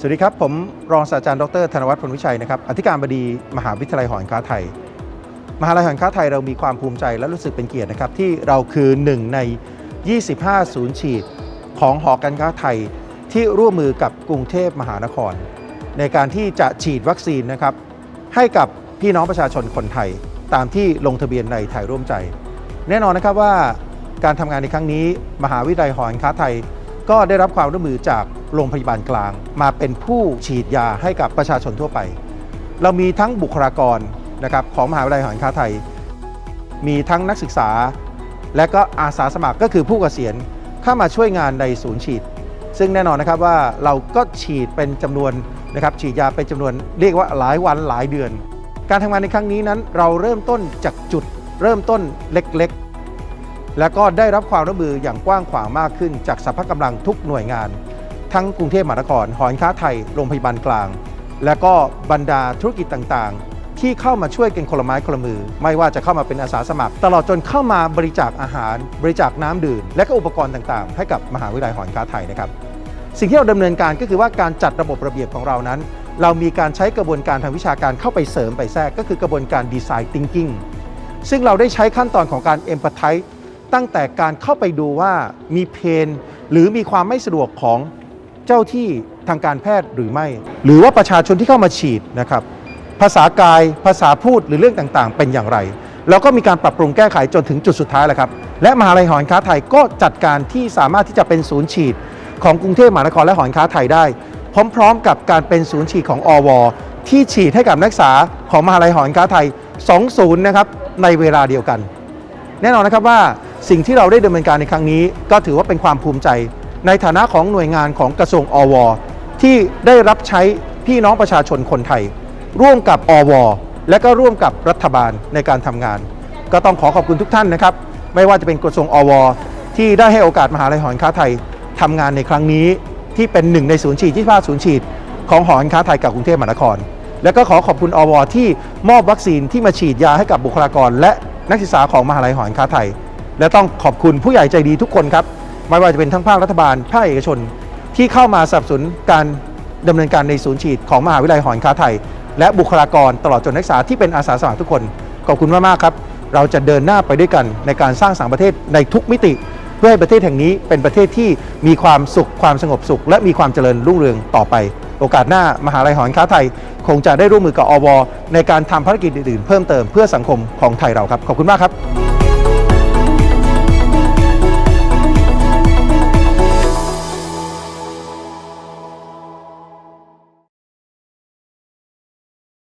สวัสดีครับ ผมรองศาสตราจารย์ดรธนวัฒน์พลวิชัยนะครับอธิการบดีมหาวิทยาลัยหอการค้าไทย มหาลัยหอการค้าไทยเรามีความภูมิใจและรู้สึกเป็นเกียรตินะครับที่เราคือหนึ่งใน 25 ศูนย์ฉีดของหอการค้าไทย ที่ร่วมมือกับกรุงเทพมหานคร ในการที่จะฉีดวัคซีนนะครับให้กับพี่น้องประชาชนคนไทย ตามที่ลงทะเบียนในไทยร่วมใจ แน่นอนนะครับว่าการทำงานในครั้งนี้ มหาวิทยาลัยหอการค้าไทย ก็ได้รับความร่วมมือจากโรงพยาบาลกลาง มาเป็นผู้ฉีดยาให้กับประชาชนทั่วไป เรามีทั้งบุคลากรนะครับของมหาวิทยาลัยหอการค้าไทย มีทั้งนักศึกษา และก็อาสาสมัครก็คือผู้เกษียณเข้ามาช่วยงานในศูนย์ฉีด ซึ่งแน่นอนนะครับว่าเราก็ฉีดเป็นจำนวนนะครับฉีดยาเป็นจำนวนเรียกว่าหลายวันหลายเดือน การทำงานในครั้งนี้นั้นเราเริ่มต้นจากจุดเริ่มต้นเล็กๆ แล้วก็ได้รับความร่วมมืออย่างกว้างขวางมากขึ้น จากสรรพกำลังทุกหน่วยงาน ทั้งกรุงเทพมหานคร หอการค้าไทย โรงพยาบาลกลาง และก็บรรดาธุรกิจต่างๆ ที่เข้ามาช่วยกันคนละไม้คนละมือ ไม่ว่าจะเข้ามาเป็นอาสาสมัคร ตลอดจนเข้ามาบริจาคอาหาร บริจาคน้ำดื่ม และก็อุปกรณ์ต่างๆ ให้กับมหาวิทยาลัยหอการค้าไทยนะครับสิ่งที่เราดำเนินการก็คือว่าการจัดระบบระเบียบของเรานั้น เรามีการใช้กระบวนการทางวิชาการเข้าไปเสริมไปแทรกก็คือกระบวนการดีไซน์ thinking ซึ่งเราได้ใช้ขั้นตอนของการ empathize ตั้งแต่การเข้าไปดูว่ามีเพนหรือมีความไม่สะดวกของเจ้าที่ทางการแพทย์หรือไม่ หรือว่าประชาชนที่เข้ามาฉีดนะครับ ภาษากายภาษาพูดหรือเรื่องต่างๆ เป็นอย่างไร แล้วก็มีการปรับปรุงแก้ไขจนถึงจุดสุดท้ายแหละครับและมหาลัยหอการค้าไทยก็จัดการที่สามารถที่จะเป็นศูนย์ฉีด ของกรุงเทพมหานครและหอการค้าไทยได้ พร้อมๆ กับการเป็นศูนย์ฉีดของอว ที่ฉีดให้กับนักศึกษาของมหาลัยหอการค้าไทย 2 ศูนย์นะครับในเวลาเดียวกัน แน่นอนนะครับว่า สิ่งที่เราได้ดำเนินการในครั้งนี้ ก็ถือว่าเป็นความภูมิใจ ในฐานะของหน่วยงานของกระทรวงอว ที่ได้รับใช้พี่น้องประชาชนคนไทย ร่วมกับอว และก็ร่วมกับรัฐบาลในการทำงาน ก็ต้องขอขอบคุณทุกท่านนะครับ ไม่ว่าจะเป็นกระทรวงอว ที่ได้ให้โอกาสมหาลัยหอการค้าไทยทำงานในครั้งนี้ ที่เป็นหนึ่งในศูนย์ฉีดที่ภาคศูนย์ฉีด ของหอการค้าไทยกับกรุงเทพมหานคร และก็ขอขอบคุณอว ที่มอบวัคซีนที่มาฉีดยาให้กับบุคลากร และนักศึกษาของมหาลัยหอการค้าไทย และต้องขอบคุณผู้ใหญ่ใจดีทุกคนครับ ไม่ว่าจะเป็นทั้งภาครัฐบาล ภาคเอกชน ที่เข้ามาสนับสนุนการดำเนินการในศูนย์ฉีดของมหาวิทยาลัยหอการค้าไทย และบุคลากรตลอดจนนักศึกษาที่เป็นอาสาสมัครทุกคน ขอบคุณมากๆครับ เราจะเดินหน้าไปด้วยกันในการสร้างสรรค์ประเทศในทุกมิติ เพื่อให้ประเทศแห่งนี้เป็นประเทศที่มีความสุขความสงบสุข และมีความเจริญรุ่งเรืองต่อไป โอกาสหน้ามหาลัยหอการค้าไทย คงจะได้ร่วมมือกับอวในการทำภารกิจอื่นๆเพิ่มเติมเพื่อสังคมของไทยเราครับขอบคุณมากครับ